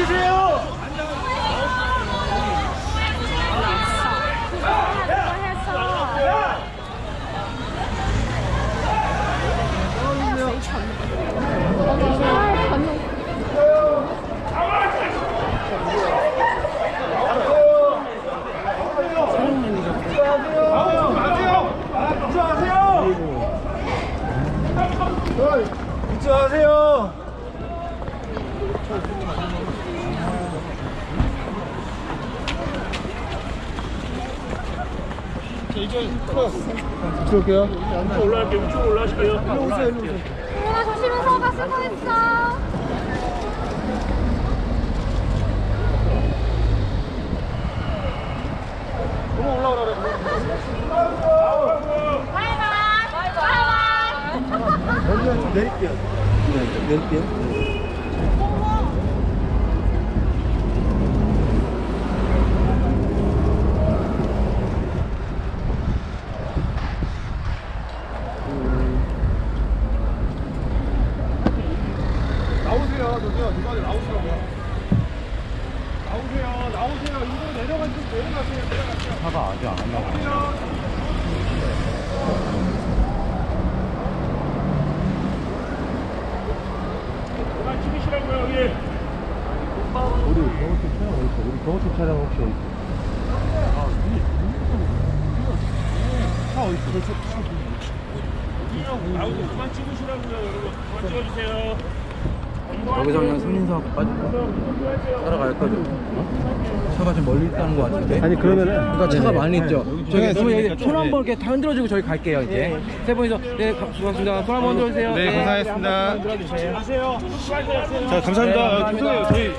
주세요! 입주하세요. 입주하세요. 들어올게요. 올라갈게요. 우측 올라가실게요. 동현아 조심해서 가 수고했어. 너무 올라오라 그래. 바이바이. 바이바이. 먼저 좀 내릴게요. 네, 좀 내릴게요. 저기요. 누가 나오시라고요. 나오세요, 나오세요. 이거 내려가시면 내려가세요, 내려가세요. 차가 아직 안 왔나 그만 찍으시라고요, 여기. 우리 경호팀 차량 어디 있어? 우리 경호팀 차량 혹시 어디 있어? 차 어디 있어? 저, 나오세요. 그만 찍으시라고요, 여러분. 그만 찍어주세요. 여기서 그냥 승인사하고 빠질까? 따라갈 거죠? 어? 차가 좀 멀리 있다는 것 같은데? 아니, 그러면은- 그러니까 차가 네네. 많이 있죠? 저기 네, 그러면 여기 네. 손한번 이렇게 다 흔들어주고 저희 갈게요 이제 세 분이서 네 가- 수고하셨습니다 손 한번 흔들어주세요 네. 수고하세요. 자, 감사합니다. 네, 감사합니다. 죄송해요. 저희